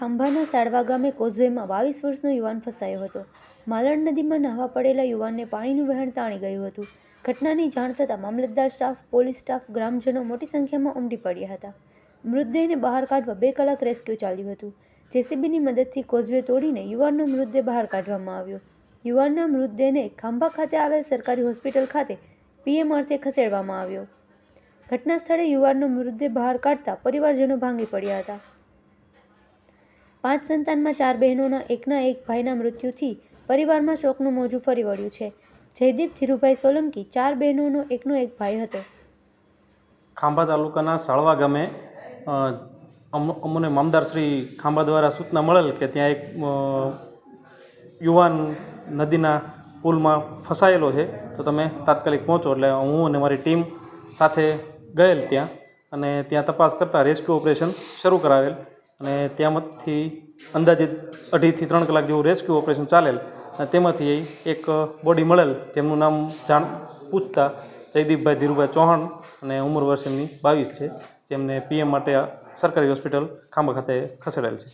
ખાંભાના સાડવા ગામે કોઝવેમાં બાવીસ વર્ષનો યુવાન ફસાયો હતો. માલણ નદીમાં નહાવા પડેલા યુવાનને પાણીનું વહેણ તાણી ગયું હતું. ઘટનાની જાણ થતાં મામલતદાર સ્ટાફ, પોલીસ સ્ટાફ, ગ્રામજનો મોટી સંખ્યામાં ઉમટી પડ્યા હતા. મૃતદેહને બહાર કાઢવા બે કલાક રેસ્ક્યુ ચાલ્યું હતું. જેસીબીની મદદથી કોઝવે તોડીને યુવાનનો મૃતદેહ બહાર કાઢવામાં આવ્યો. યુવાનના મૃતદેહને ખાંભા ખાતે આવેલ સરકારી હોસ્પિટલ ખાતે પીએમ અર્થે ખસેડવામાં આવ્યો. ઘટના સ્થળે યુવાનનો મૃતદેહ બહાર કાઢતા પરિવારજનો ભાંગી પડ્યા હતા. પાંચ સંતાનમાં ચાર બહેનોના એકના એક ભાઈના મૃત્યુથી પરિવારમાં શોકનું મોજું ફરી વળ્યું છે. જયદીપ ધીરુભાઈ સોલંકી ચાર બહેનોનો એકનો એક ભાઈ હતો. ખાંભા તાલુકાના સાળવા ગામે અમ- અમને મામદાર શ્રી ખાંભા દ્વારા સૂચના મળેલ કે ત્યાં એક યુવાન નદીના પુલમાં ફસાયેલો છે. તો તમે તાત્કાલિક પહોંચો એટલે હું અને મારી ટીમ સાથે ગયેલ ત્યાં અને ત્યાં તપાસ કરતાં રેસ્ક્યુ ઓપરેશન શરૂ કરાવેલ. અને તેમાંથી અંદાજિત અઢીથી ત્રણ કલાક જેવું રેસ્ક્યુ ઓપરેશન ચાલેલ. અને તેમાંથી એક બોડી મળેલ, જેમનું નામ જાણ પૂછતા જયદીપભાઈ ધીરુભાઈ ચૌહાણ અને ઉંમર વર્ષ એમની બાવીસ છે, જેમને પીએમ માટે સરકારી હોસ્પિટલ ખાંભા ખાતે ખસેડાયેલ છે.